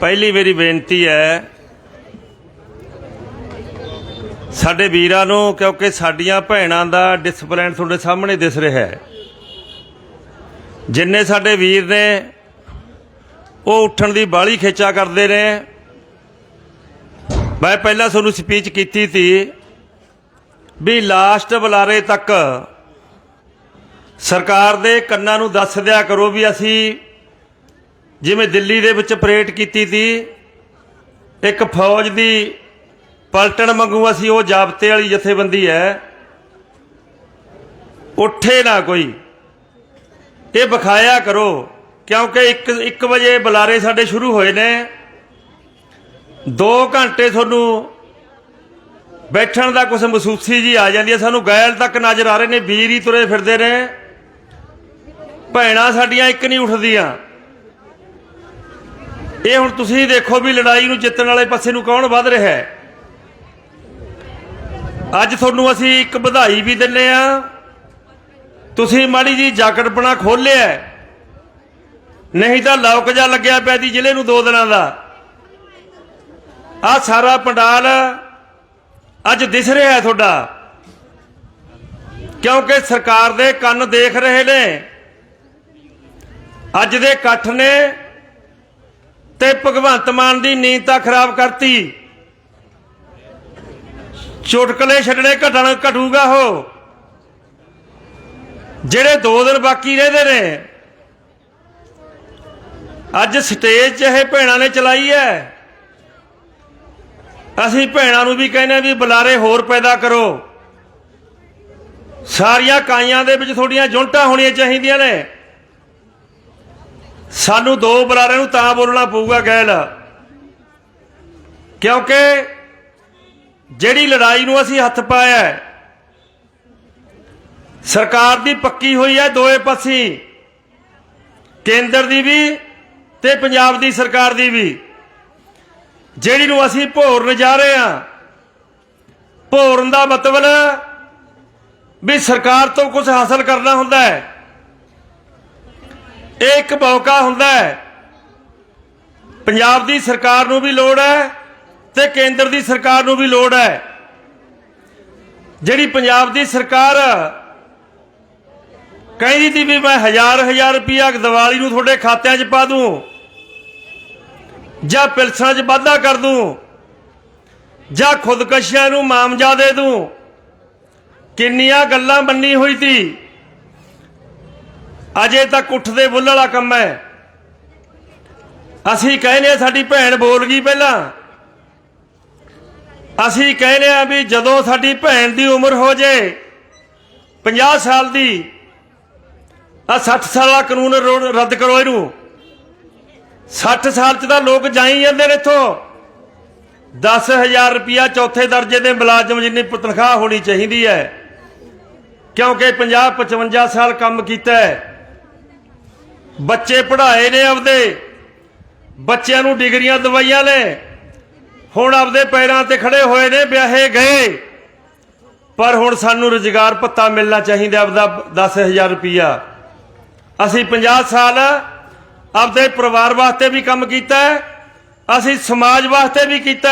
ਪਹਿਲੀ ਮੇਰੀ ਬੇਨਤੀ ਹੈ, ਸਾਡੇ ਵੀਰਾਂ ਨੂੰ, ਕਿਉਂਕਿ ਸਾਡੀਆਂ ਭੈਣਾਂ ਦਾ ਡਿਸਪਲਿਨ ਤੁਹਾਡੇ ਸਾਹਮਣੇ ਦਿਸ ਰਿਹਾ ਹੈ। ਜਿੰਨੇ ਸਾਡੇ ਵੀਰ ਨੇ, ਉਹ ਉੱਠਣ ਦੀ ਬਾਲੀ ਖੇਚਾ ਕਰਦੇ ਨੇ। ਮੈਂ ਪਹਿਲਾਂ ਤੁਹਾਨੂੰ ਸਪੀਚ ਕੀਤੀ ਸੀ ਵੀ ਲਾਸਟ ਬੁਲਾਰੇ ਤੱਕ ਸਰਕਾਰ ਦੇ ਕੰਨਾਂ ਨੂੰ ਦੱਸ ਦਿਆ ਕਰੋ ਵੀ ਅਸੀਂ ਜਿਵੇਂ ਦਿੱਲੀ ਦੇ ਵਿੱਚ ਪਰੇਡ ਕੀਤੀ ਸੀ, ਇੱਕ ਫੌਜ ਦੀ ਪਲਟਣ ਮੰਗੂ ਅਸੀਂ ਉਹ ਜਾਬਤੇ ਵਾਲੀ ਜਥੇਬੰਦੀ ਹੈ, ਉੱਠੇ ਨਾ ਕੋਈ। ਇਹ ਵਿਖਾਇਆ ਕਰੋ, ਕਿਉਂਕਿ 1 1 ਵਜੇ ਬੁਲਾਰੇ ਸਾਡੇ ਸ਼ੁਰੂ ਹੋਏ ਨੇ। 2 ਘੰਟੇ ਤੁਹਾਨੂੰ ਬੈਠਣ ਦਾ ਕੁਝ ਮਹਿਸੂਸੀ ਜੀ ਆ ਜਾਂਦੀ ਹੈ। ਸਾਨੂੰ ਗੈਲ ਤੱਕ ਨਜ਼ਰ ਆ ਰਹੇ ਨੇ ਵੀਰ ਹੀ ਤੁਰੇ ਫਿਰਦੇ ਨੇ। ਭੈਣਾਂ ਸਾਡੀਆਂ ਇੱਕ ਨਹੀਂ ਉੱਠਦੀਆਂ। ਇਹ ਹੁਣ ਤੁਸੀਂ ਦੇਖੋ ਵੀ ਲੜਾਈ ਨੂੰ ਜਿੱਤਣ ਵਾਲੇ ਪਾਸੇ ਨੂੰ ਕੌਣ ਵੱਧ ਰਿਹਾ ਹੈ। ਅੱਜ ਤੁਹਾਨੂੰ ਅਸੀਂ ਇੱਕ ਵਧਾਈ ਵੀ ਦਿੰਨੇ ਆ। ਤੁਸੀਂ ਮਾੜੀ ਜੀ ਜਾਕਟ ਬਣਾ ਖੋਲਿਆ ਨਹੀਂ ਤਾਂ ਲੌਕ ਜਾ ਲੱਗਿਆ ਪਿਆ ਦੀ ਜ਼ਿਲ੍ਹੇ ਨੂੰ ਦੋ ਦਿਨਾਂ ਦਾ। ਆ ਸਾਰਾ ਪੰਡਾਲ ਅੱਜ ਦਿਸ ਰਿਹਾ ਹੈ ਤੁਹਾਡਾ। ਕਿਉਂਕਿ ਸਰਕਾਰ ਦੇ ਕੰਨ ਦੇਖ ਰਹੇ ਨੇ। ਅੱਜ ਦੇ ਇਕੱਠ ਨੇ ਤੇ ਭਗਵੰਤ ਮਾਨ ਦੀ ਨੀਂਦ ਤਾਂ ਖਰਾਬ ਕਰਤੀ। ਚੁਟਕਲੇ ਛੱਡਣੇ ਘਟਣ ਘਟੂਗਾ ਉਹ। ਜਿਹੜੇ 2 ਦਿਨ ਬਾਕੀ ਰਹਿੰਦੇ ਨੇ, ਅੱਜ ਸਟੇਜ 'ਚ ਇਹ ਭੈਣਾਂ ਨੇ ਚਲਾਈ ਹੈ। ਅਸੀਂ ਭੈਣਾਂ ਨੂੰ ਵੀ ਕਹਿੰਦੇ ਵੀ ਬੁਲਾਰੇ ਹੋਰ ਪੈਦਾ ਕਰੋ। ਸਾਰੀਆਂ ਕਾਈਆਂ ਦੇ ਵਿੱਚ ਤੁਹਾਡੀਆਂ ਜੁੰਟਾਂ ਹੋਣੀਆਂ ਚਾਹੀਦੀਆਂ ਨੇ। ਸਾਨੂੰ ਦੋ ਬੁਲਾਰਿਆਂ ਨੂੰ ਤਾਂ ਬੋਲਣਾ ਪਊਗਾ, ਗੈਲ। ਕਿਉਂਕਿ ਜਿਹੜੀ ਲੜਾਈ ਨੂੰ ਅਸੀਂ ਹੱਥ ਪਾਇਆ ਸਰਕਾਰ ਦੀ ਪੱਕੀ ਹੋਈ ਹੈ ਦੋਏ ਪਾਸੇ। ਕੇਂਦਰ ਦੀ ਵੀ ਤੇ ਪੰਜਾਬ ਦੀ ਸਰਕਾਰ ਦੀ ਵੀ। ਜਿਹੜੀ ਨੂੰ ਅਸੀਂ ਭੋਰਨ ਜਾ ਰਹੇ ਹਾਂ। ਭੋਰਨ ਦਾ ਮਤਲਬ ਵੀ ਸਰਕਾਰ ਤੋਂ ਕੁਝ ਹਾਸਲ ਕਰਨਾ ਹੁੰਦਾ ਹੈ। ਇਹ ਇੱਕ ਮੌਕਾ ਹੁੰਦਾ ਹੈ। ਪੰਜਾਬ ਦੀ ਸਰਕਾਰ ਨੂੰ ਵੀ ਲੋੜ ਹੈ ਤੇ ਕੇਂਦਰ ਦੀ ਸਰਕਾਰ ਨੂੰ ਵੀ ਲੋੜ ਹੈ। ਜਿਹੜੀ ਪੰਜਾਬ ਦੀ ਸਰਕਾਰ ਕਹਿੰਦੀ ਸੀ ਵੀ ਮੈਂ ਹਜ਼ਾਰ ਹਜ਼ਾਰ ਰੁਪਿਆ ਦੀਵਾਲੀ ਨੂੰ ਤੁਹਾਡੇ ਖਾਤਿਆਂ 'ਚ ਪਾ ਦੂੰ ਜਾਂ ਪਿਲਸਾਂ 'ਚ ਵਾਧਾ ਕਰ ਦੂੰ ਜਾਂ ਖੁਦਕਸ਼ੀਆਂ ਨੂੰ ਮਾਮਜਾ ਦੇ ਦੂੰ, ਕਿੰਨੀਆਂ ਗੱਲਾਂ ਬੰਨੀ ਹੋਈ ਸੀ। ਅਜੇ ਤੱਕ ਉੱਠਦੇ ਬੁੱਲ ਵਾਲਾ ਕੰਮ ਹੈ। ਅਸੀਂ ਕਹਿੰਦੇ ਆ ਸਾਡੀ ਭੈਣ ਬੋਲ ਗਈ ਪਹਿਲਾਂ। ਅਸੀਂ ਕਹਿੰਦੇ ਆ ਵੀ ਜਦੋਂ ਸਾਡੀ ਭੈਣ ਦੀ ਉਮਰ ਹੋ ਜੇ 50 ਸਾਲ ਦੀ ਆ 60 ਸਾਲਾ ਕਾਨੂੰਨ ਰੋ- ਰੱਦ ਕਰੋ ਇਹਨੂੰ। 60 ਸਾਲ ਚ ਤਾਂ ਲੋਕ ਜਾਈ ਜਾਂਦੇ ਨੇ ਇੱਥੋਂ। 10000 ਰੁਪਿਆ ਚੌਥੇ ਦਰਜੇ ਦੇ ਮੁਲਾਜ਼ਮ ਜਿੰਨੀ ਤਨਖਾਹ ਹੋਣੀ ਚਾਹੀਦੀ ਹੈ। ਕਿਉਂਕਿ 50 55 ਸਾਲ ਕੰਮ ਕੀਤਾ ਹੈ। ਬੱਚੇ ਪੜ੍ਹਾਏ ਨੇ ਆਪਦੇ। ਬੱਚਿਆਂ ਨੂੰ ਡਿਗਰੀਆਂ ਦਵਾਈਆਂ ਨੇ। ਹੁਣ ਆਪਦੇ ਪੈਰਾਂ ਤੇ ਖੜੇ ਹੋਏ ਨੇ, ਵਿਆਹੇ ਗਏ। ਪਰ ਹੁਣ ਸਾਨੂੰ ਰੁਜ਼ਗਾਰ ਪੱਤਾ ਮਿਲਣਾ ਚਾਹੀਦਾ ਆਪਦਾ 10000 ਰੁਪਿਆ ਅਸੀਂ 50 ਸਾਲ ਆਪਦੇ ਪਰਿਵਾਰ ਵਾਸਤੇ ਵੀ ਕੰਮ ਕੀਤਾ ਅਸੀਂ ਸਮਾਜ ਵਾਸਤੇ ਵੀ ਕੀਤਾ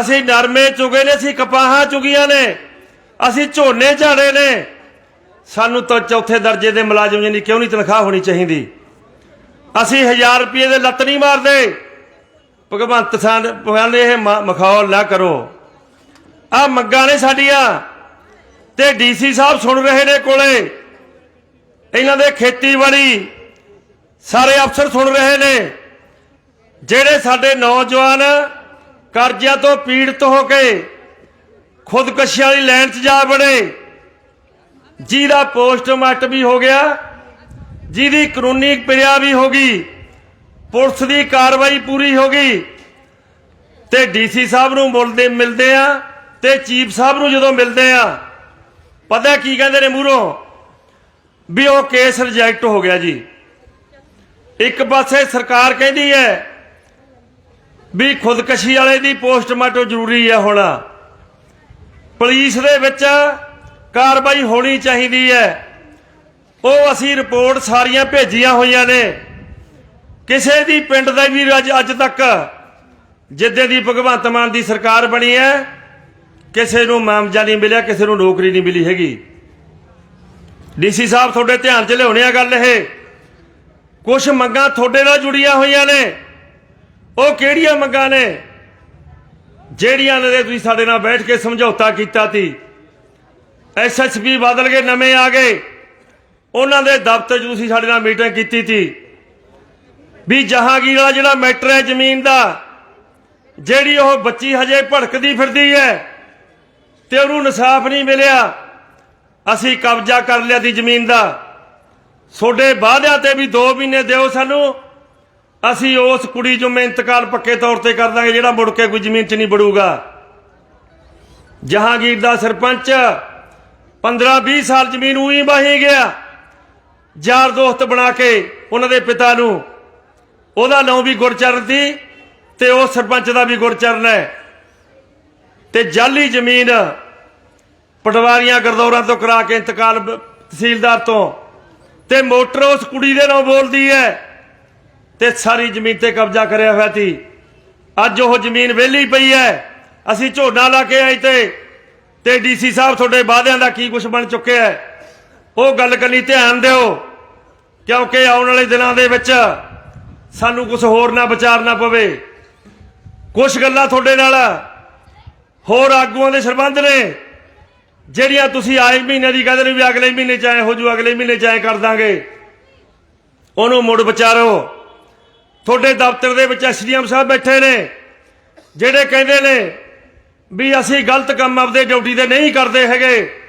ਅਸੀਂ ਨਰਮੇ ਚੁਗੇ ਨੇ, ਅਸੀਂ ਕਪਾਹਾਂ ਚੁਗੀਆਂ ਨੇ, ਅਸੀਂ ਝੋਨੇ ਝਾੜੇ ਨੇ। ਸਾਨੂੰ ਤਾਂ ਚੌਥੇ ਦਰਜੇ ਦੇ ਮੁਲਾਜ਼ਮ ਜੀ ਕਿਉਂ ਨਹੀਂ ਤਨਖਾਹ ਹੋਣੀ ਚਾਹੀਦੀ? ਅਸੀਂ 1000 ਰੁਪਏ ਦੇ ਲੱਤ ਨਹੀਂ ਮਾਰਦੇ। ਭਗਵੰਤ ਸਾਹਿਬ ਕਹਿੰਦੇ ਇਹ ਮ- ਮਖੌਲ ਨਾ ਕਰੋ। ਆ ਮੰਗਾਂ ਨੇ ਸਾਡੀਆਂ। ਤੇ ਡੀਸੀ ਸਾਹਿਬ ਸੁਣ ਰਹੇ ਨੇ ਕੋਲੇ। ਇਹਨਾਂ ਦੇ ਖੇਤੀਬਾੜੀ ਸਾਰੇ ਅਫਸਰ ਸੁਣ ਰਹੇ ਨੇ। ਜਿਹੜੇ ਸਾਡੇ ਨੌਜਵਾਨ ਕਰਜ਼ਿਆਂ ਤੋਂ ਪੀੜਤ ਹੋ ਕੇ ਖੁਦਕਸ਼ੀ ਵਾਲੀ ਲਾਈਨ 'ਚ ਜਾ ਬੜੇ ਜਿਹਦਾ ਪੋਸਟਮਾਰਟਮ ਵੀ ਹੋ ਗਿਆ ਜਿਹਦੀ ਕਾਨੂੰਨੀ ਕਿਰਿਆ ਵੀ ਹੋ ਗਈ, ਪੁਲਿਸ ਦੀ ਕਾਰਵਾਈ ਪੂਰੀ ਹੋ ਗਈ, ਤੇ ਡੀਸੀ ਸਾਹਿਬ ਨੂੰ ਮਿਲਦੇ ਮਿਲਦੇ ਆ, ਤੇ ਚੀਫ ਸਾਹਿਬ ਨੂੰ ਜਦੋਂ ਮਿਲਦੇ ਆ, ਪਤਾ ਕੀ ਕਹਿੰਦੇ ਨੇ ਮੂਹਰੋਂ? ਵੀ ਉਹ ਕੇਸ ਰਿਜੈਕਟ ਹੋ ਗਿਆ ਜੀ। ਇੱਕ ਪਾਸੇ ਸਰਕਾਰ ਕਹਿੰਦੀ ਹੈ ਵੀ ਖੁਦਕਸ਼ੀ ਵਾਲੇ ਦੀ ਪੋਸਟਮਾਰਟਮ ਜ਼ਰੂਰੀ ਹੈ ਹੁਣ। ਪੁਲਿਸ ਦੇ ਵਿੱਚ ਕਾਰਵਾਈ ਹੋਣੀ ਚਾਹੀਦੀ ਹੈ। ਉਹ ਅਸੀਂ ਰਿਪੋਰਟ ਸਾਰੀਆਂ ਭੇਜੀਆਂ ਹੋਈਆਂ ਨੇ। ਕਿਸੇ ਦੀ ਪਿੰਡ ਦਾ ਵੀ ਅੱਜ ਅੱਜ ਤੱਕ ਜਿੱਦੇ ਦੀ ਭਗਵੰਤ ਮਾਨ ਦੀ ਸਰਕਾਰ ਬਣੀ ਹੈ, ਕਿਸੇ ਨੂੰ ਮਾਮਜਾ ਨਹੀਂ ਮਿਲਿਆ, ਕਿਸੇ ਨੂੰ ਨੌਕਰੀ ਨਹੀਂ ਮਿਲੀ ਹੈਗੀ। ਡੀਸੀ ਸਾਹਿਬ ਤੁਹਾਡੇ ਧਿਆਨ 'ਚ ਲਿਆਉਣੇ ਆ ਗੱਲ ਇਹ। ਕੁਝ ਮੰਗਾਂ ਤੁਹਾਡੇ ਨਾਲ ਜੁੜੀਆਂ ਹੋਈਆਂ ਨੇ। ਉਹ ਕਿਹੜੀਆਂ ਮੰਗਾਂ ਨੇ? ਜਿਹੜੀਆਂ ਨੇ ਤੁਸੀਂ ਸਾਡੇ ਨਾਲ ਬੈਠ ਕੇ ਸਮਝੌਤਾ ਕੀਤਾ ਸੀ। ਐਸਐਸਪੀ ਬਦਲ ਕੇ ਨਵੇਂ ਆ ਗਏ। ਉਹਨਾਂ ਦੇ ਦਫ਼ਤਰ 'ਚ ਤੁਸੀਂ ਸਾਡੇ ਨਾਲ ਮੀਟਿੰਗ ਕੀਤੀ ਸੀ ਵੀ ਜਹਾਂਗੀਰ ਵਾਲਾ ਜਿਹੜਾ ਮੈਟਰ ਹੈ ਜ਼ਮੀਨ ਦਾ, ਜਿਹੜੀ ਉਹ ਬੱਚੀ ਹਜੇ ਭੜਕਦੀ ਫਿਰਦੀ ਹੈ ਤੇ ਉਹਨੂੰ ਇਨਸਾਫ ਨਹੀਂ ਮਿਲਿਆ, ਅਸੀਂ ਕਬਜ਼ਾ ਕਰ ਲਿਆ ਦੀ ਜ਼ਮੀਨ ਦਾ। ਤੁਹਾਡੇ ਵਾਅਦਿਆਂ ਤੇ ਵੀ 2 ਮਹੀਨੇ ਦਿਓ ਸਾਨੂੰ, ਅਸੀਂ ਉਸ ਕੁੜੀ ਜੋ ਮੈਂ ਇੰਤਕਾਲ ਪੱਕੇ ਤੌਰ ਤੇ ਕਰ ਦਾਂਗੇ, ਜਿਹੜਾ ਮੁੜ ਕੇ ਕੋਈ ਜ਼ਮੀਨ 'ਚ ਨਹੀਂ ਵੜੂਗਾ। ਜਹਾਂਗੀਰ ਦਾ ਸਰਪੰਚ 15-20 ਸਾਲ ਜ਼ਮੀਨ ਉਹੀ ਵਾਹੀ ਗਿਆ। ਯਾਰ ਦੋਸਤ ਬਣਾ ਕੇ ਉਹਨਾਂ ਦੇ ਪਿਤਾ ਨੂੰ। ਉਹਦਾ ਨਾਂ ਵੀ ਗੁਰਚਰਨ ਸੀ ਤੇ ਉਹ ਸਰਪੰਚ ਦਾ ਵੀ ਗੁਰਚਰਨ ਹੈ। ਤੇ ਜਾਲੀ ਜ਼ਮੀਨ ਪਟਵਾਰੀਆਂ ਗਰਦੌਰਾਂ ਤੋਂ ਕਰਾ ਕੇ ਇੰਤਕਾਲ ਤਹਿਸੀਲਦਾਰ ਤੋਂ। ਤੇ ਮੋਟਰ ਉਸ ਕੁੜੀ ਦੇ ਨਾਂ ਬੋਲਦੀ ਹੈ। ਤੇ ਸਾਰੀ ਜ਼ਮੀਨ ਤੇ ਕਬਜ਼ਾ ਕਰਿਆ ਹੋਇਆ ਸੀ। ਅੱਜ ਉਹ ਜ਼ਮੀਨ ਵਿਹਲੀ ਪਈ ਹੈ। ਅਸੀਂ ਝੋਨਾ ਲਾ ਕੇ ਆਏ ਤੇ ਤੇ ਡੀਸੀ ਸਾਹਿਬ ਤੁਹਾਡੇ ਵਾਅਦਿਆਂ ਦਾ ਕੀ ਕੁਝ ਬਣ ਚੁੱਕਿਆ ਹੈ? ਉਹ ਗੱਲ ਕਰਨੀ ਧਿਆਨ ਦਿਓ, ਕਿਉਂਕਿ ਆਉਣ ਵਾਲੇ ਦਿਨਾਂ ਦੇ ਵਿੱਚ ਸਾਨੂੰ ਕੁਝ ਹੋਰ ਨਾ ਵਿਚਾਰਨਾ ਪਵੇ। ਕੁਝ ਗੱਲਾਂ ਤੁਹਾਡੇ ਨਾਲ ਹੋਰ ਆਗੂਆਂ ਦੇ ਸਰਬੰਧ ਨੇ, ਜਿਹੜੀਆਂ ਤੁਸੀਂ ਆਏ ਮਹੀਨੇ ਦੀ ਕਹਿੰਦੇ ਨੇ ਵੀ ਅਗਲੇ ਮਹੀਨੇ ਚ ਹੋ ਜੂ ਅਗਲੇ ਮਹੀਨੇ ਚ ਕਰ ਦਾਂਗੇ। ਉਹਨੂੰ ਮੁੜ ਵਿਚਾਰੋ। ਤੁਹਾਡੇ ਦਫ਼ਤਰ ਦੇ ਵਿੱਚ ਐਸਡੀਐਮ ਸਾਹਿਬ ਬੈਠੇ ਨੇ, ਜਿਹੜੇ ਕਹਿੰਦੇ ਨੇ ਵੀ ਅਸੀਂ ਗਲਤ ਕੰਮ ਆਪਦੇ ਡਿਊਟੀ ਤੇ ਨਹੀਂ ਕਰਦੇ ਹੈਗੇ।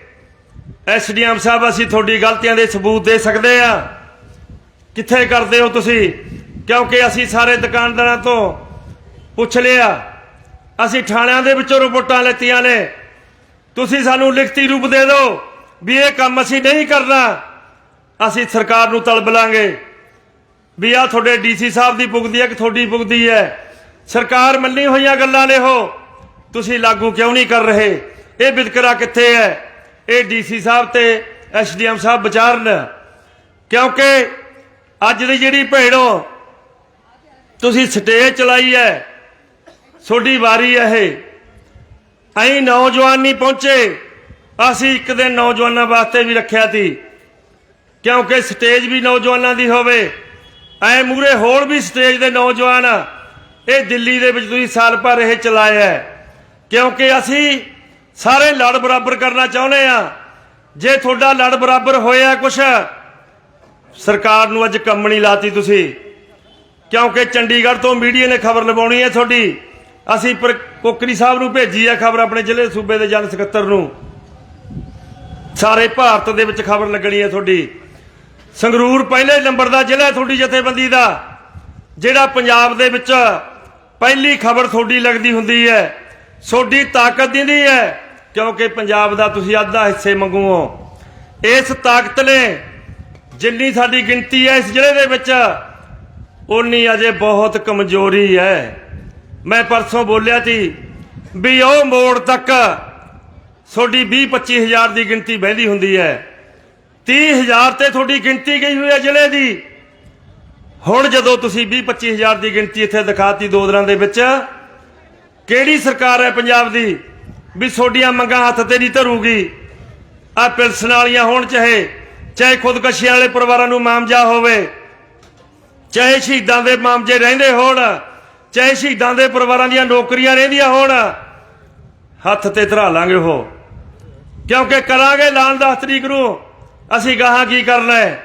ਐਸਡੀਐਮ ਸਾਹਿਬ, ਅਸੀਂ ਤੁਹਾਡੀ ਗਲਤੀਆਂ ਦੇ ਸਬੂਤ ਦੇ ਸਕਦੇ ਆ। ਕਿੱਥੇ ਕਰਦੇ ਹੋ ਤੁਸੀਂ? ਕਿਉਂਕਿ ਅਸੀਂ ਸਾਰੇ ਦੁਕਾਨਦਾਰਾਂ ਤੋਂ ਪੁੱਛ ਲਿਆ। ਅਸੀਂ ਥਾਣਿਆਂ ਦੇ ਵਿੱਚੋਂ ਰਿਪੋਰਟਾਂ ਲੈਤੀਆਂ ਨੇ। ਤੁਸੀਂ ਸਾਨੂੰ ਲਿਖਤੀ ਰੂਪ ਦੇ ਦਿਓ ਵੀ ਇਹ ਕੰਮ ਅਸੀਂ ਨਹੀਂ ਕਰਨਾ। ਅਸੀਂ ਸਰਕਾਰ ਨੂੰ ਤਲਬ ਲਾਂਗੇ ਵੀ ਆ ਤੁਹਾਡੇ ਡੀਸੀ ਸਾਹਿਬ ਦੀ ਪੁਗਦੀ ਹੈ ਕਿ ਤੁਹਾਡੀ ਪੁਗਦੀ ਹੈ? ਸਰਕਾਰ ਮੰਨੀ ਹੋਈਆਂ ਗੱਲਾਂ ਨੇ ਉਹ। ਤੁਸੀਂ ਲਾਗੂ ਕਿਉਂ ਨਹੀਂ ਕਰ ਰਹੇ? ਇਹ ਵਿਤਕਰਾ ਕਿੱਥੇ ਹੈ? ਇਹ ਡੀਸੀ ਸਾਹਿਬ ਤੇ ਐਸਡੀਐਮ ਸਾਹਿਬ ਵਿਚਾਰਨ। ਕਿਉਂਕਿ ਅੱਜ ਦੀ ਜਿਹੜੀ ਭੇੜੋ ਤੁਸੀਂ ਸਟੇਜ ਚਲਾਈ ਹੈ। ਤੁਹਾਡੀ ਵਾਰੀ ਹੈ ਇਹ। ਐਂ ਨੌਜਵਾਨ ਨਹੀਂ ਪਹੁੰਚੇ। ਅਸੀਂ ਇੱਕ ਦਿਨ ਨੌਜਵਾਨਾਂ ਵਾਸਤੇ ਵੀ ਰੱਖਿਆ ਸੀ। ਕਿਉਂਕਿ ਸਟੇਜ ਵੀ ਨੌਜਵਾਨਾਂ ਦੀ ਹੋਵੇ। ਐ ਮੂਰੇ ਹੋਰ ਵੀ ਸਟੇਜ ਦੇ ਨੌਜਵਾਨ ਇਹ ਦਿੱਲੀ ਦੇ ਵਿੱਚ ਤੁਸੀਂ ਸਾਲ ਭਰ ਇਹ ਚਲਾਇਆ ਹੈ। ਕਿਉਂਕਿ ਅਸੀਂ ਸਾਰੇ ਲੜ ਬਰਾਬਰ ਕਰਨਾ ਚਾਹੁੰਦੇ ਆ ਜੇ ਤੁਹਾਡਾ ਲੜ ਬਰਾਬਰ ਹੋਇਆ ਕੁਛ, ਸਰਕਾਰ ਨੂੰ ਅੱਜ ਕੰਮ ਨਹੀਂ ਲਾਤੀ ਤੁਸੀਂ। ਕਿਉਂਕਿ ਚੰਡੀਗੜ੍ਹ ਤੋਂ ਮੀਡੀਆ ਨੇ ਖਬਰ ਲਵਾਉਣੀ ਹੈ ਤੁਹਾਡੀ। ਅਸੀਂ ਪਰ ਕੋਕਰੀ ਸਾਹਿਬ ਨੂੰ ਭੇਜੀ ਹੈ ਖਬਰ ਆਪਣੇ ਜ਼ਿਲ੍ਹੇ ਸੂਬੇ ਦੇ ਜਨ ਸਕੱਤਰ ਨੂੰ। ਸਾਰੇ ਭਾਰਤ ਦੇ ਵਿੱਚ ਖਬਰ ਲੱਗਣੀ ਹੈ ਤੁਹਾਡੀ। ਸੰਗਰੂਰ ਪਹਿਲੇ ਨੰਬਰ ਦਾ ਜ਼ਿਲ੍ਹਾ ਤੁਹਾਡੀ ਜਥੇਬੰਦੀ ਦਾ, ਜਿਹੜਾ ਪੰਜਾਬ ਦੇ ਵਿੱਚ ਪਹਿਲੀ ਖਬਰ ਤੁਹਾਡੀ ਲੱਗਦੀ ਹੁੰਦੀ ਹੈ। ਤੁਹਾਡੀ ਤਾਕਤ ਦਿੰਦੀ ਹੈ, ਕਿਉਂਕਿ ਪੰਜਾਬ ਦਾ ਤੁਸੀਂ ਅੱਧਾ ਹਿੱਸੇ ਮੰਗੂ ਹੋ ਇਸ ਤਾਕਤ ਨੇ ਜਿੰਨੀ ਸਾਡੀ ਗਿਣਤੀ ਹੈ ਇਸ ਜ਼ਿਲ੍ਹੇ ਦੇ ਵਿੱਚ ਉਨੀ ਅਜੇ ਬਹੁਤ ਕਮਜ਼ੋਰੀ ਹੈ। ਮੈਂ ਪਰਸੋਂ ਬੋਲਿਆ ਸੀ ਵੀ ਉਹ ਮੋੜ ਤੱਕ ਤੁਹਾਡੀ 20 25 ਹਜ਼ਾਰ ਦੀ ਗਿਣਤੀ ਵਹਿੰਦੀ ਹੁੰਦੀ ਹੈ। 30 ਹਜ਼ਾਰ ਤੇ ਤੁਹਾਡੀ ਗਿਣਤੀ ਗਈ ਹੋਈ ਹੈ ਜ਼ਿਲ੍ਹੇ ਦੀ। ਹੁਣ ਜਦੋਂ ਤੁਸੀਂ 20 25 ਹਜ਼ਾਰ ਦੀ ਗਿਣਤੀ ਇੱਥੇ ਦਿਖਾਤੀ ਦੋ ਦਿਨਾਂ ਦੇ ਵਿੱਚ ਕਿਹੜੀ ਸਰਕਾਰ ਹੈ ਪੰਜਾਬ ਦੀ? ਵੀ ਤੁਹਾਡੀਆਂ ਮੰਗਾਂ ਹੱਥ ਤੇ ਨਹੀਂ ਧਰੂਗੀ। ਆ ਪਿਲਸਨ ਵਾਲੀਆਂ ਹੋਣ ਚਾਹੇ ਚਾਹੇ ਖੁਦਕਸ਼ੀਆਂ ਵਾਲੇ ਪਰਿਵਾਰਾਂ ਨੂੰ ਮਾਮਜਾ ਹੋਵੇ, ਚਾਹੇ ਸ਼ਹੀਦਾਂ ਦੇ ਮਾਮਜੇ ਰਹਿੰਦੇ ਹੋਣ, ਚਾਹੇ ਸ਼ਹੀਦਾਂ ਦੇ ਪਰਿਵਾਰਾਂ ਦੀਆਂ ਨੌਕਰੀਆਂ ਰਹਿੰਦੀਆਂ ਹੋਣ, ਹੱਥ ਤੇ ਧਰਾ ਲਾਂਗੇ ਉਹ। ਕਿਉਂਕਿ ਕਰਾਂਗੇ ਐਲਾਨ 10 ਤਰੀਕ ਨੂੰ, ਅਸੀਂ ਗਾਹਾਂ ਕੀ ਕਰਨਾ ਹੈ?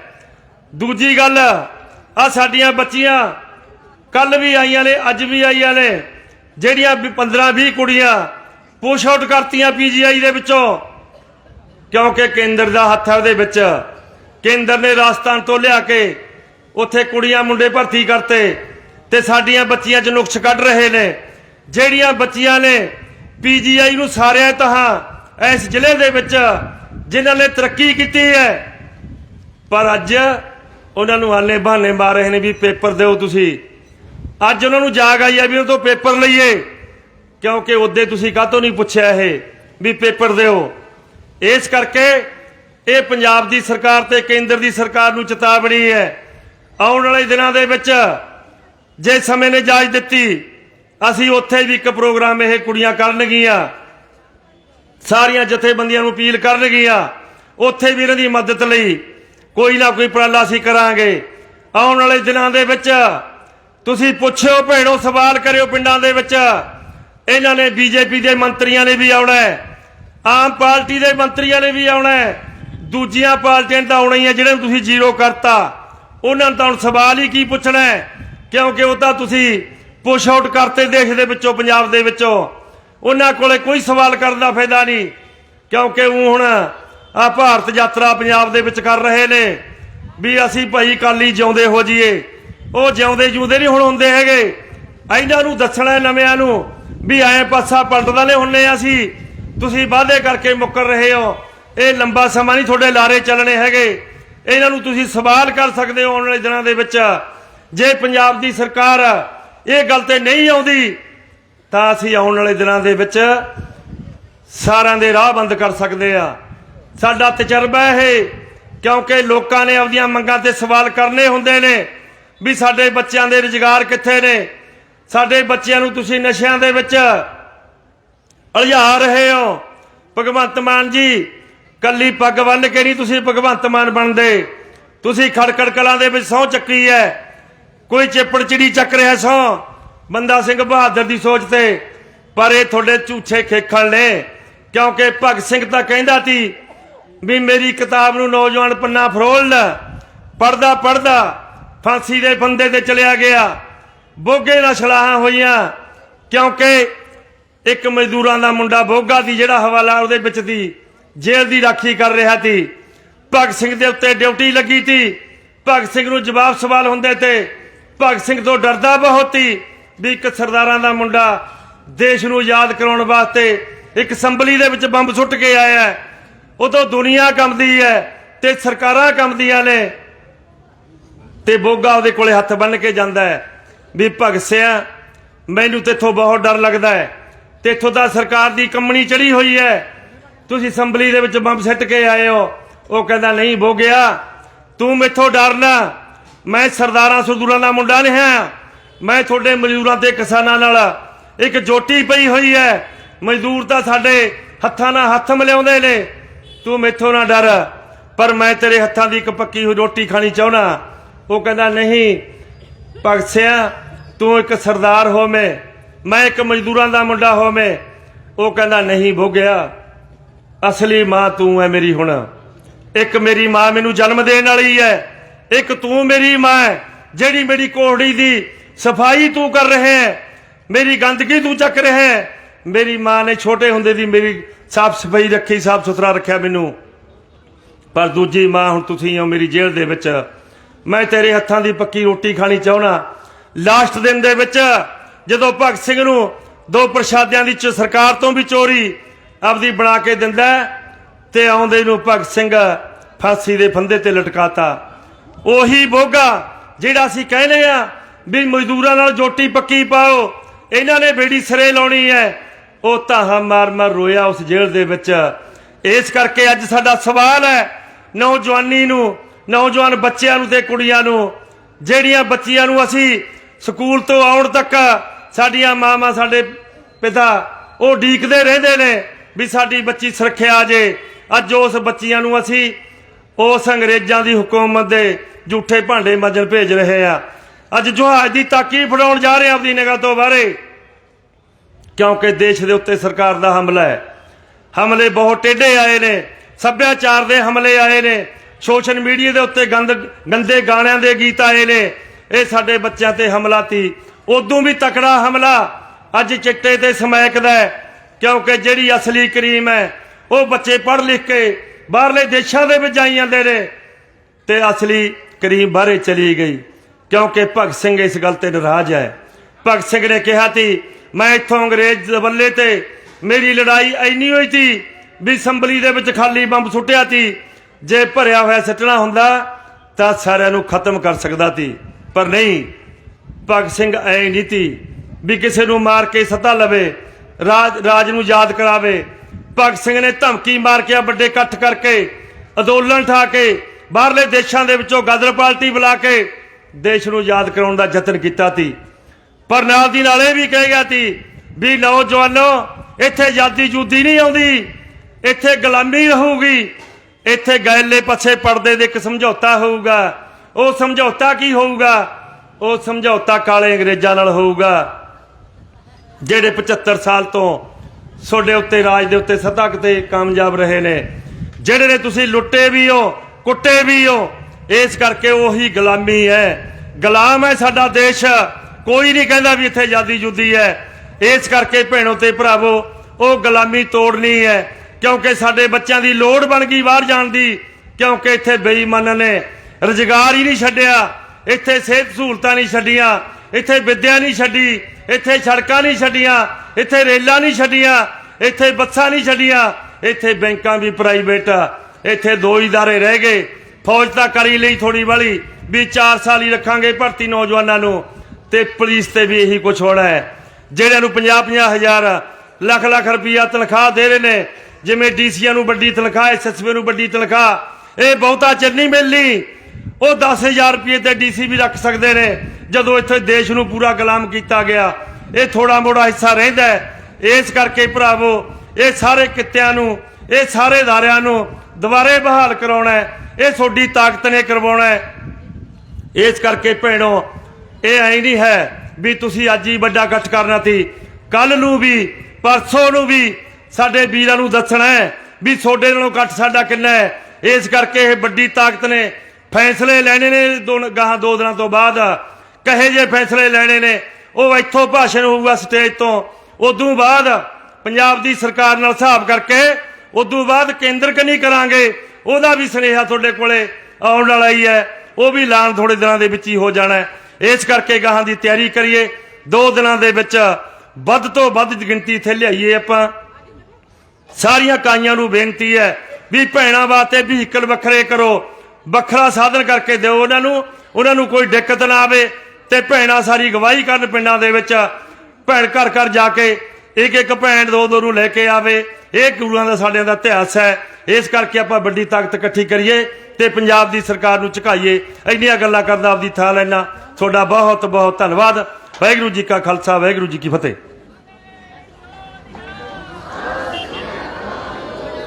ਦੂਜੀ ਗੱਲ ਆ ਸਾਡੀਆਂ ਬੱਚੀਆਂ ਕੱਲ ਵੀ ਆਈਆਂ ਨੇ, ਅੱਜ ਵੀ ਆਈਆਂ ਨੇ। ਜਿਹੜੀਆਂ 15 20 ਕੁੜੀਆਂ ਪੁਸ਼ ਆਊਟ ਕਰਤੀਆਂ ਪੀਜੀਆਈ ਦੇ ਵਿੱਚੋਂ, ਕਿਉਂਕਿ ਕੇਂਦਰ ਦਾ ਹੱਥ ਹੈ ਉਹਦੇ ਵਿੱਚ, ਕੇਂਦਰ ਨੇ ਰਾਜਸਥਾਨ ਤੋਂ ਲਿਆ ਕੇ ਉੱਥੇ ਕੁੜੀਆਂ ਮੁੰਡੇ ਭਰਤੀ ਕਰਤੇ ਤੇ ਸਾਡੀਆਂ ਬੱਚੀਆਂ 'ਚ ਨੁਕਸ ਕੱਢ ਰਹੇ ਨੇ। ਜਿਹੜੀਆਂ ਬੱਚੀਆਂ ਨੇ ਪੀਜੀਆਈ ਨੂੰ ਸਾਰਿਆਂ ਤਹਾਂ ਇਸ ਜ਼ਿਲ੍ਹੇ ਦੇ ਵਿੱਚ ਜਿਨ੍ਹਾਂ ਨੇ ਤਰੱਕੀ ਕੀਤੀ ਹੈ। ਪਰ ਅੱਜ ਉਹਨਾਂ ਨੂੰ ਆਨੇ ਬਹਾਨੇ ਮਾਰ ਰਹੇ ਨੇ ਵੀ ਪੇਪਰ ਦਿਓ ਤੁਸੀਂ। ਅੱਜ ਉਹਨਾਂ ਨੂੰ ਜਾਗ ਆਈ ਹੈ ਵੀ ਉਹਨਾਂ ਤੋਂ ਪੇਪਰ ਲਈਏ। ਕਿਉਂਕਿ ਉਹਦੇ ਤੁਸੀਂ ਕਾਹਤੋਂ ਨਹੀਂ ਪੁੱਛਿਆ ਇਹ ਵੀ ਪੇਪਰ ਦਿਓ। ਇਸ ਕਰਕੇ ਇਹ ਪੰਜਾਬ ਦੀ ਸਰਕਾਰ ਤੇ ਕੇਂਦਰ ਦੀ ਸਰਕਾਰ ਨੂੰ ਚੇਤਾਵਨੀ ਹੈ। ਆਉਣ ਵਾਲੇ ਦਿਨਾਂ ਦੇ ਵਿੱਚ ਜੇ ਸਮੇਂ ਨੇ ਇਜਾਜ਼ਤ ਦਿੱਤੀ, ਅਸੀਂ ਉੱਥੇ ਵੀ ਇੱਕ ਪ੍ਰੋਗਰਾਮ ਇਹ ਕੁੜੀਆਂ ਕਰਨਗੀਆਂ। ਸਾਰੀਆਂ ਜਥੇਬੰਦੀਆਂ ਨੂੰ ਅਪੀਲ ਕਰਨਗੀਆਂ। ਉੱਥੇ ਵੀ ਇਹਨਾਂ ਦੀ ਮਦਦ ਲਈ ਕੋਈ ਨਾ ਕੋਈ ਉਪਰਾਲਾ ਅਸੀਂ ਕਰਾਂਗੇ। ਆਉਣ ਵਾਲੇ ਦਿਨਾਂ ਦੇ ਵਿੱਚ ਤੁਸੀਂ ਪੁੱਛਿਓ ਭੈਣੋ, ਸਵਾਲ ਕਰਿਓ ਪਿੰਡਾਂ ਦੇ ਵਿੱਚ। ਇਹਨਾਂ ਨੇ ਬੀਜੇਪੀ ਦੇ ਮੰਤਰੀਆਂ ਨੇ ਵੀ ਆਉਣਾ ਹੈ। ਆਮ ਪਾਰਟੀ ਦੇ ਮੰਤਰੀਆਂ ਨੇ ਵੀ ਆਉਣਾ ਹੈ। ਦੂਜੀਆਂ ਪਾਰਟੀਆਂ ਨੇ ਤਾਂ ਆਉਣਾ ਹੀ ਹੈ, ਜਿਹੜੇ ਨੂੰ ਤੁਸੀਂ ਜ਼ੀਰੋ ਕਰਤਾ। ਉਹਨਾਂ ਨੂੰ ਤਾਂ ਹੁਣ ਸਵਾਲ ਹੀ ਕੀ ਪੁੱਛਣਾ ਹੈ? ਕਿਉਂਕਿ ਉਹ ਤਾਂ ਤੁਸੀਂ ਪੁਸ਼ ਆਊਟ ਕਰਤੇ ਦੇਸ਼ ਦੇ ਵਿੱਚੋਂ, ਪੰਜਾਬ ਦੇ ਵਿੱਚੋਂ। ਉਹਨਾਂ ਕੋਲੇ ਕੋਈ ਸਵਾਲ ਕਰਨ ਦਾ ਫਾਇਦਾ ਨਹੀਂ। ਕਿਉਂਕਿ ਉਹ ਹੁਣ ਆ ਭਾਰਤ ਯਾਤਰਾ ਪੰਜਾਬ ਦੇ ਵਿੱਚ ਕਰ ਰਹੇ ਨੇ। ਵੀ ਅਸੀਂ ਭਾਈ ਕਾਲੀ ਜਿਉਂਦੇ ਹੋ ਜਾਈਏ। ਉਹ ਜਿਉਂਦੇ ਜੂਦੇ ਨਹੀਂ ਹੁਣ ਹੁੰਦੇ ਹੈਗੇ। ਇਹਨਾਂ ਨੂੰ ਦੱਸਣਾ ਨਵਿਆਂ ਨੂੰ ਵੀ ਐਂ ਪਾਸਾ ਪਲਟਦਾ ਨੇ ਹੁੰਨੇ ਆ ਅਸੀਂ। ਤੁਸੀਂ ਵਾਅਦੇ ਕਰਕੇ ਮੁੱਕਰ ਰਹੇ ਹੋ। ਇਹ ਲੰਬਾ ਸਮਾਂ ਨਹੀਂ ਤੁਹਾਡੇ ਲਾਰੇ ਚੱਲਣੇ ਹੈਗੇ। ਇਹਨਾਂ ਨੂੰ ਤੁਸੀਂ ਸਵਾਲ ਕਰ ਸਕਦੇ ਹੋ ਆਉਣ ਵਾਲੇ ਦਿਨਾਂ ਦੇ ਵਿੱਚ। ਜੇ ਪੰਜਾਬ ਦੀ ਸਰਕਾਰ ਇਹ ਗੱਲ ਤੇ ਨਹੀਂ ਆਉਂਦੀ, ਤਾਂ ਅਸੀਂ ਆਉਣ ਵਾਲੇ ਦਿਨਾਂ ਦੇ ਵਿੱਚ ਸਾਰਿਆਂ ਦੇ ਰਾਹ ਬੰਦ ਕਰ ਸਕਦੇ ਆ। ਸਾਡਾ ਤਜਰਬਾ ਇਹ, ਕਿਉਂਕਿ ਲੋਕਾਂ ਨੇ ਆਪਦੀਆਂ ਮੰਗਾਂ ਤੇ ਸਵਾਲ ਕਰਨੇ ਹੁੰਦੇ ਨੇ। ਵੀ ਸਾਡੇ ਬੱਚਿਆਂ ਦੇ ਰੁਜ਼ਗਾਰ ਕਿੱਥੇ ਨੇ? ਸਾਡੇ ਬੱਚਿਆਂ ਨੂੰ ਤੁਸੀਂ ਨਸ਼ਿਆਂ ਦੇ ਵਿੱਚ ਅਲਝਾ ਰਹੇ ਹੋ। ਭਗਵੰਤ ਮਾਨ ਜੀ, ਕੱਲੀ ਪੱਗ ਬੰਨ ਕੇ ਨਹੀਂ ਤੁਸੀਂ ਭਗਵੰਤ ਮਾਨ ਬਣਦੇ। ਤੁਸੀਂ ਖੜਕੜ ਕਲਾਂ ਦੇ ਵਿੱਚ ਸਹੁੰ ਚੱਕੀ ਹੈ ਕੋਈ ਚੇਪੜ ਚਿੜੀ ਚੱਕ ਰਿਹਾ ਸਹੁੰ। ਬੰਦਾ ਸਿੰਘ ਬਹਾਦਰ ਦੀ ਸੋਚ ਤੇ। ਪਰ ਇਹ ਤੁਹਾਡੇ ਝੂਠੇ ਖੇਖਲ ਨੇ। ਕਿਉਂਕਿ ਭਗਤ ਸਿੰਘ ਤਾਂ ਕਹਿੰਦਾ ਸੀ ਵੀ ਮੇਰੀ ਕਿਤਾਬ ਨੂੰ ਨੌਜਵਾਨ ਪੰਨਾ ਫਰੋਲ ਪੜਦਾ ਪੜਦਾ ਫਾਂਸੀ ਦੇ ਬੰਦੇ ਤੇ ਚਲਿਆ ਗਿਆ। ਬੋਗੇ ਨਾਲ ਛਲਾਹਾਂ ਹੋਈਆਂ, ਕਿਉਂਕਿ ਇੱਕ ਮਜ਼ਦੂਰਾਂ ਦਾ ਮੁੰਡਾ ਬੋਗਾ ਦੀ ਜਿਹੜਾ ਹਵਾਲਾ ਉਹਦੇ ਵਿੱਚ ਦੀ ਜੇਲ੍ਹ ਦੀ ਰਾਖੀ ਕਰ ਰਿਹਾ ਸੀ। ਭਗਤ ਸਿੰਘ ਦੇ ਉੱਤੇ ਡਿਊਟੀ ਲੱਗੀ ਸੀ। ਭਗਤ ਸਿੰਘ ਨੂੰ ਜਵਾਬ ਸਵਾਲ ਹੁੰਦੇ ਤੇ ਭਗਤ ਸਿੰਘ ਤੋਂ ਡਰਦਾ ਬਹੁਤ ਸੀ ਵੀ ਇੱਕ ਸਰਦਾਰਾਂ ਦਾ ਮੁੰਡਾ ਦੇਸ਼ ਨੂੰ ਯਾਦ ਕਰਾਉਣ ਵਾਸਤੇ ਇੱਕ ਅਸੈਂਬਲੀ ਦੇ ਵਿੱਚ ਬੰਬ ਸੁੱਟ ਕੇ ਆਇਆ ਹੈ। ਉਦੋਂ ਦੁਨੀਆ ਕੰਬਦੀ ਹੈ ਤੇ ਸਰਕਾਰਾਂ ਕੰਬਦੀਆਂ ਨੇ। ਤੇ ਬੋਗਾ ਉਹਦੇ ਕੋਲੇ ਹੱਥ ਬੰਨ ਕੇ ਜਾਂਦਾ ਹੈ। ਵੀ ਭਗਤ ਸਿਆ, ਮੈਨੂੰ ਤੇਥੋਂ ਬਹੁਤ ਡਰ ਲੱਗਦਾ ਹੈ। ਤੇਥੋਂ ਤਾਂ ਸਰਕਾਰ ਦੀ ਕੰਮਣੀ ਚੜੀ ਹੋਈ ਹੈ। ਤੁਸੀਂ ਅਸੈਂਬਲੀ ਦੇ ਵਿੱਚ ਬੰਬ ਸਿੱਟ ਕੇ ਆਏ ਹੋ। ਉਹ ਕਹਿੰਦਾ, ਨਹੀਂ ਬੋਗਿਆ, ਤੂੰ ਮੈਥੋਂ ਡਰਨਾ ਮੈਂ ਸਰਦਾਰਾਂ ਸਰਦੂਰਾਂ ਦਾ ਮੁੰਡਾ ਨਹੀਂ ਹਾਂ ਮੈਂ ਤੁਹਾਡੇ ਮਜ਼ਦੂਰਾਂ ਤੇ ਕਿਸਾਨਾਂ ਨਾਲ ਇੱਕ ਜੋਟੀ ਪਈ ਹੋਈ ਹੈ। ਮਜ਼ਦੂਰ ਤਾਂ ਸਾਡੇ ਹੱਥਾਂ ਨਾਲ ਹੱਥ ਮਿਲਾਉਂਦੇ ਨੇ। ਤੂੰ ਮੇਥੋਂ ਨਾ ਡਰ, ਪਰ ਮੈਂ ਤੇਰੇ ਹੱਥਾਂ ਦੀ ਇੱਕ ਪੱਕੀ ਹੋਈ ਰੋਟੀ ਖਾਣੀ ਚਾਹਣਾ ਉਹ ਕਹਿੰਦਾ, ਨਹੀਂ, ਭਗਤ ਸਿਆ, ਤੂੰ ਇੱਕ ਸਰਦਾਰ ਹੋਵੇਂ, ਮੈਂ ਇੱਕ ਮਜ਼ਦੂਰਾਂ ਦਾ ਮੁੰਡਾ ਹੋਵੇਂ। ਉਹ ਕਹਿੰਦਾ, ਨਹੀਂ ਭੋਗਿਆ, ਅਸਲੀ ਮਾਂ ਤੂੰ ਹੈ ਮੇਰੀ ਹੁਣ। ਇੱਕ ਮੇਰੀ ਮਾਂ ਮੈਨੂੰ ਜਨਮ ਦੇਣ ਵਾਲੀ ਹੈ ਇੱਕ ਤੂੰ ਮੇਰੀ ਮਾਂ ਹੈ ਜਿਹੜੀ ਮੇਰੀ ਕੋਹੜੀ ਦੀ ਸਫ਼ਾਈ ਤੂੰ ਕਰ ਰਿਹਾ ਹੈ ਮੇਰੀ ਗੰਦਗੀ ਤੂੰ ਚੱਕ ਰਿਹਾ ਹੈ ਮੇਰੀ ਮਾਂ ਨੇ ਛੋਟੇ ਹੁੰਦੇ ਦੀ ਮੇਰੀ ਸਾਫ਼ ਸਫ਼ਾਈ ਰੱਖੀ, ਸਾਫ਼ ਸੁਥਰਾ ਰੱਖਿਆ ਮੈਨੂੰ। ਪਰ ਦੂਜੀ ਮਾਂ ਹੁਣ ਤੁਸੀਂ ਹੋ ਮੇਰੀ ਜੇਲ੍ਹ ਦੇ ਵਿੱਚ। ਮੈਂ ਤੇਰੇ ਹੱਥਾਂ ਦੀ ਪੱਕੀ ਰੋਟੀ ਖਾਣੀ ਚਾਹਣਾ ਲਾਸਟ ਦਿਨ ਦੇ ਵਿੱਚ ਜਦੋਂ ਭਗਤ ਸਿੰਘ ਨੂੰ ਦੋ ਪ੍ਰਸ਼ਾਦਿਆਂ ਦੀ ਸਰਕਾਰ ਤੋਂ ਵੀ ਚੋਰੀ ਆਪਦੀ ਬਣਾ ਕੇ ਦਿੰਦਾ ਤੇ ਆਉਂਦੇ ਨੂੰ ਭਗਤ ਸਿੰਘ ਫਾਂਸੀ ਦੇ ਫੰਦੇ ਤੇ ਲਟਕਾਤਾ। ਉਹੀ ਬੋਗਾ ਜਿਹੜਾ ਅਸੀਂ ਕਹਿੰਦੇ ਆ ਵੀ ਮਜ਼ਦੂਰਾਂ ਨਾਲ ਜੋਟੀ ਪੱਕੀ ਪਾਓ, ਇਹਨਾਂ ਨੇ ਬੇੜੀ ਸਰੇ ਲਾਉਣੀ ਹੈ। ਉਹ ਤਾਂ ਮਾਰ ਮਾਰ ਰੋਇਆ ਉਸ ਜੇਲ੍ਹ ਦੇ ਵਿੱਚ। ਇਸ ਕਰਕੇ ਅੱਜ ਸਾਡਾ ਸਵਾਲ ਹੈ, ਨੌਜਵਾਨੀ ਨੂੰ ਨੌਜਵਾਨ ਬੱਚਿਆਂ ਨੂੰ ਤੇ ਕੁੜੀਆਂ ਨੂੰ, ਜਿਹੜੀਆਂ ਬੱਚੀਆਂ ਨੂੰ ਅਸੀਂ ਸਕੂਲ ਤੋਂ ਆਉਣ ਤੱਕ ਸਾਡੀਆਂ ਮਾਵਾਂ ਸਾਡੇ ਪਿਤਾ ਉਹ ਢੀਕਦੇ ਰਹਿੰਦੇ ਨੇ ਵੀ ਸਾਡੀ ਬੱਚੀ ਸੁਰੱਖਿਆ ਆ ਜੇ। ਅੱਜ ਉਸ ਬੱਚੀਆਂ ਨੂੰ ਅਸੀਂ ਉਸ ਅੰਗਰੇਜ਼ਾਂ ਦੀ ਹਕੂਮਤ ਦੇ ਝੂਠੇ ਭਾਂਡੇ ਮਾਜਣ ਭੇਜ ਰਹੇ ਆ ਅੱਜ ਜਹਾਜ਼ ਦੀ ਤਾਕੀ ਫੜਾਉਣ ਜਾ ਰਹੇ ਆ ਆਪਦੀ ਨਿਗਾਹ ਤੋਂ ਬਾਹਰੇ। ਕਿਉਂਕਿ ਦੇਸ਼ ਦੇ ਉੱਤੇ ਸਰਕਾਰ ਦਾ ਹਮਲਾ ਹੈ। ਹਮਲੇ ਬਹੁਤ ਟੇਢੇ ਆਏ ਨੇ। ਸੱਭਿਆਚਾਰ ਦੇ ਹਮਲੇ ਆਏ ਨੇ। ਸੋਸ਼ਲ ਮੀਡੀਆ ਦੇ ਉੱਤੇ ਗੰਦ ਗੰਦੇ ਗਾਣਿਆਂ ਦੇ ਗੀਤ ਆਏ ਨੇ। ਇਹ ਸਾਡੇ ਬੱਚਿਆਂ ਤੇ ਹਮਲਾ ਤੀ। ਉਦੋਂ ਵੀ ਤਕੜਾ ਹਮਲਾ। ਅੱਜ ਚਿੱਟੇ ਤੇ ਸਮੈਕਦਾ ਕਿਉਂਕਿ ਜਿਹੜੀ ਅਸਲੀ ਕਰੀਮ ਹੈ, ਉਹ ਬੱਚੇ ਪੜ੍ਹ ਲਿਖ ਕੇ ਬਾਹਰਲੇ ਦੇਸ਼ਾਂ ਦੇ ਵਿੱਚ ਜਾਈ ਜਾਂਦੇ ਨੇ। ਤੇ ਅਸਲੀ ਕਰੀਮ ਬਾਹਰੇ ਚਲੀ ਗਈ। ਕਿਉਂਕਿ ਭਗਤ ਸਿੰਘ ਇਸ ਗੱਲ ਤੇ ਨਾਰਾਜ਼ ਹੈ। ਭਗਤ ਸਿੰਘ ਨੇ ਕਿਹਾ ਸੀ ਮੈਂ ਇੱਥੋਂ ਅੰਗਰੇਜ਼ ਦੇ ਬੱਲੇ ਤੇ ਮੇਰੀ ਲੜਾਈ ਐਨੀ ਹੋਈ ਸੀ ਵੀ ਅਸੈਂਬਲੀ ਦੇ ਵਿੱਚ ਖਾਲੀ ਬੰਬ ਸੁੱਟਿਆ ਸੀ ਜੇ ਭਰਿਆ ਹੋਇਆ ਸੱਟਣਾ ਹੁੰਦਾ, ਤਾਂ ਸਾਰਿਆਂ ਨੂੰ ਖਤਮ ਕਰ ਸਕਦਾ ਸੀ। ਪਰ ਨਹੀਂ, ਭਗਤ ਸਿੰਘ ਐ ਨਹੀਂ ਤੀ ਵੀ ਕਿਸੇ ਨੂੰ ਮਾਰ ਕੇ ਸੱਤਾ ਲਵੇ, ਰਾਜ ਰਾਜ ਨੂੰ ਯਾਦ ਕਰਾਵੇ। ਭਗਤ ਸਿੰਘ ਨੇ ਧਮਕੀ ਮਾਰ ਕੇ ਵੱਡੇ ਇਕੱਠ ਕਰਕੇ, ਅੰਦੋਲਨ ਠਾ ਕੇ, ਬਾਹਰਲੇ ਦੇਸ਼ਾਂ ਦੇ ਵਿੱਚੋਂ ਗਦਰ ਪਾਰਟੀ ਬੁਲਾ ਕੇ ਦੇਸ਼ ਨੂੰ ਯਾਦ ਕਰਾਉਣ ਦਾ ਯਤਨ ਕੀਤਾ ਸੀ। ਪਰ ਨਾਲ ਦੀ ਨਾਲ ਇਹ ਵੀ ਕਹਿ ਗਿਆ ਸੀ ਵੀ ਨੌਜਵਾਨੋ, ਇੱਥੇ ਆਜ਼ਾਦੀ ਜੂਦੀ ਨਹੀਂ ਆਉਂਦੀ, ਇੱਥੇ ਗੁਲਾਮੀ ਰਹੂਗੀ। ਇੱਥੇ ਗੈਲੇ ਪੱਛੇ ਪਰਦੇ ਦੇ ਇੱਕ ਸਮਝੌਤਾ ਹੋਊਗਾ। ਉਹ ਸਮਝੌਤਾ ਕੀ ਹੋਊਗਾ? ਉਹ ਸਮਝੌਤਾ ਕਾਲੇ ਅੰਗਰੇਜ਼ਾਂ ਨਾਲ ਹੋਊਗਾ। ਜਿਹੜੇ 75 ਸਾਲ ਤੋਂ ਤੁਹਾਡੇ ਉੱਤੇ, ਰਾਜ ਦੇ ਉੱਤੇ ਸੱਤਾ ਤੇ ਕਾਮਯਾਬ ਰਹੇ ਨੇ। ਜਿਹੜੇ ਨੇ ਤੁਸੀਂ ਲੁੱਟੇ ਵੀ ਹੋ, ਕੁੱਟੇ ਵੀ ਹੋ, ਇਸ ਕਰਕੇ ਉਹੀ ਗੁਲਾਮੀ ਹੈ। ਗੁਲਾਮ ਹੈ ਸਾਡਾ ਦੇਸ਼। ਕੋਈ ਨਹੀਂ ਕਹਿੰਦਾ ਵੀ ਇੱਥੇ ਆਜ਼ਾਦੀ ਜੁਦੀ ਹੈ। ਇਸ ਕਰਕੇ ਭੈਣੋ ਤੇ ਭਰਾਵੋ, ਉਹ ਗੁਲਾਮੀ ਤੋੜਨੀ ਹੈ। ਕਿਉਂਕਿ ਸਾਡੇ ਬੱਚਿਆਂ ਦੀ ਲੋੜ ਬਣ ਗਈ ਬਾਹਰ ਜਾਣ ਦੀ, ਕਿਉਂਕਿ ਇੱਥੇ ਬੇਈਮਾਨਾਂ ਨੇ ਰੁਜ਼ਗਾਰ ਹੀ ਨਹੀਂ ਛੱਡਿਆ, ਇੱਥੇ ਸਿਹਤ ਸਹੂਲਤਾਂ ਨਹੀਂ ਛੱਡੀਆਂ, ਇੱਥੇ ਵਿੱਦਿਆ ਨਹੀਂ ਛੱਡੀ, ਇੱਥੇ ਸੜਕਾਂ ਨਹੀਂ ਛੱਡੀਆਂ, ਇੱਥੇ ਰੇਲਾਂ ਨਹੀਂ ਛੱਡੀਆਂ, ਇੱਥੇ ਬੱਸਾਂ ਨਹੀਂ ਛੱਡੀਆਂ, ਇੱਥੇ ਬੈਂਕਾਂ ਵੀ ਪ੍ਰਾਈਵੇਟ ਇੱਥੇ ਦੋ ਇਦਾਰੇ ਰਹਿ ਗਏ। ਫੌਜ ਤਾਂ ਕਰੀ ਲਈ ਥੋੜੀ ਵਾਲੀ, ਵੀ 4 ਸਾਲ ਹੀ ਰੱਖਾਂਗੇ ਭਰਤੀ ਨੌਜਵਾਨਾਂ ਨੂੰ, ਤੇ ਪੁਲਿਸ ਤੇ ਵੀ ਇਹੀ ਕੁਝ ਹੋਣਾ ਹੈ। ਜਿਹੜਿਆਂ ਨੂੰ 50 50 ਹਜ਼ਾਰ ਲੱਖ ਲੱਖ ਰੁਪਈਆ ਤਨਖਾਹ ਦੇ ਰਹੇ ਨੇ ਜਿਵੇਂ ਡੀਸੀਆਂ ਨੂੰ ਵੱਡੀ ਤਨਖਾਹ, ਐਸਐਸਪੀ ਨੂੰ ਵੱਡੀ ਤਨਖਾਹ, ਇਹ ਬਹੁਤਾ ਚਿਰ ਨਹੀਂ ਮਿਲਣੀ। ਉਹ 10000 ਰੁਪਏ ਤੇ ਡੀਸੀ ਵੀ ਰੱਖ ਸਕਦੇ ਨੇ, ਜਦੋਂ ਇੱਥੇ ਦੇਸ਼ ਨੂੰ ਪੂਰਾ ਗੁਲਾਮ ਕੀਤਾ ਗਿਆ। ਇਹ ਥੋੜਾ ਮੋੜਾ ਹਿੱਸਾ ਰਹਿੰਦਾ ਇਸ ਕਰਕੇ ਭਰਾਵੋ, ਇਹ ਸਾਰੇ ਕਿੱਤਿਆਂ ਨੂੰ, ਇਹ ਸਾਰੇ ਅਦਾਰਿਆਂ ਨੂੰ ਦੁਬਾਰੇ ਬਹਾਲ ਕਰਾਉਣਾ ਇਹ ਤੁਹਾਡੀ ਤਾਕਤ ਨੇ ਕਰਵਾਉਣਾ ਇਸ ਕਰਕੇ ਭੈਣੋ, ਇਹ ਐਂ ਨਹੀਂ ਹੈ ਵੀ ਤੁਸੀਂ ਅੱਜ ਹੀ ਵੱਡਾ ਇਕੱਠ ਕਰਨਾ ਸੀ। ਕੱਲ ਨੂੰ ਵੀ, ਪਰਸੋਂ ਨੂੰ ਵੀ ਸਾਡੇ ਵੀਰਾਂ ਨੂੰ ਦੱਸਣਾ ਹੈ ਵੀ ਤੁਹਾਡੇ ਨਾਲੋਂ ਇਕੱਠ ਸਾਡਾ ਕਿੰਨਾ ਹੈ। ਇਸ ਕਰਕੇ ਇਹ ਵੱਡੀ ਤਾਕਤ ਨੇ। ਫੈਸਲੇ ਲੈਣੇ ਨੇ ਦੋ ਗਾਹਾਂ ਦੋ ਦਿਨਾਂ ਤੋਂ ਬਾਅਦ। ਕਹੇ ਜੇ ਫੈਸਲੇ ਲੈਣੇ ਨੇ, ਉਹ ਇੱਥੋਂ ਭਾਸ਼ਣ ਹੋਊਗਾ ਸਟੇਜ ਤੋਂ। ਉਦੋਂ ਬਾਅਦ ਪੰਜਾਬ ਦੀ ਸਰਕਾਰ ਨਾਲ ਹਿਸਾਬ ਕਰਕੇ, ਉਦੋਂ ਬਾਅਦ ਕੇਂਦਰ ਕਨੀ ਕਰਾਂਗੇ, ਉਹਦਾ ਵੀ ਸੁਨੇਹਾ ਤੁਹਾਡੇ ਕੋਲੇ ਆਉਣ ਵਾਲਾ ਹੀ ਹੈ। ਉਹ ਵੀ ਐਲਾਨ ਥੋੜੇ ਦਿਨਾਂ ਦੇ ਵਿੱਚ ਹੀ ਹੋ ਜਾਣਾ ਹੈ। ਇਸ ਕਰਕੇ ਗਾਹਾਂ ਦੀ ਤਿਆਰੀ ਕਰੀਏ। ਦੋ ਦਿਨਾਂ ਦੇ ਵਿੱਚ ਵੱਧ ਤੋਂ ਵੱਧ ਗਿਣਤੀ ਇੱਥੇ ਲਿਆਈਏ ਆਪਾਂ। ਸਾਰੀਆਂ ਕਾਈਆਂ ਨੂੰ ਬੇਨਤੀ ਹੈ ਵੀ ਭੈਣਾਂ ਵਾਸਤੇ ਵਹੀਕਲ ਵੱਖਰੇ ਕਰੋ, ਵੱਖਰਾ ਸਾਧਨ ਕਰਕੇ ਦਿਓ ਉਹਨਾਂ ਨੂੰ ਉਹਨਾਂ ਨੂੰ ਕੋਈ ਦਿੱਕਤ ਨਾ ਆਵੇ ਤੇ ਭੈਣਾਂ ਸਾਰੀ ਗਵਾਹੀ ਕਰਨ ਪਿੰਡਾਂ ਦੇ ਵਿੱਚ। ਭੈਣ ਘਰ ਘਰ ਜਾ ਕੇ ਇੱਕ ਇੱਕ ਭੈਣ ਦੋ ਦੋ ਨੂੰ ਲੈ ਕੇ ਆਵੇ। ਇਹ ਗੁਰੂਆਂ ਦਾ ਸਾਡਿਆਂ ਦਾ ਇਤਿਹਾਸ ਹੈ। ਇਸ ਕਰਕੇ ਆਪਾਂ ਵੱਡੀ ਤਾਕਤ ਇਕੱਠੀ ਕਰੀਏ ਤੇ ਪੰਜਾਬ ਦੀ ਸਰਕਾਰ ਨੂੰ ਝੁਕਾਈਏ। ਇੰਨੀਆਂ ਗੱਲਾਂ ਕਰਦਾ ਆਪਦੀ ਥਾਂ ਲੈਣਾ ਤੁਹਾਡਾ ਬਹੁਤ ਬਹੁਤ ਧੰਨਵਾਦ। ਵਾਹਿਗੁਰੂ ਜੀ ਕਾ ਖਾਲਸਾ, ਵਾਹਿਗੁਰੂ ਜੀ ਕੀ ਫਤਿਹ।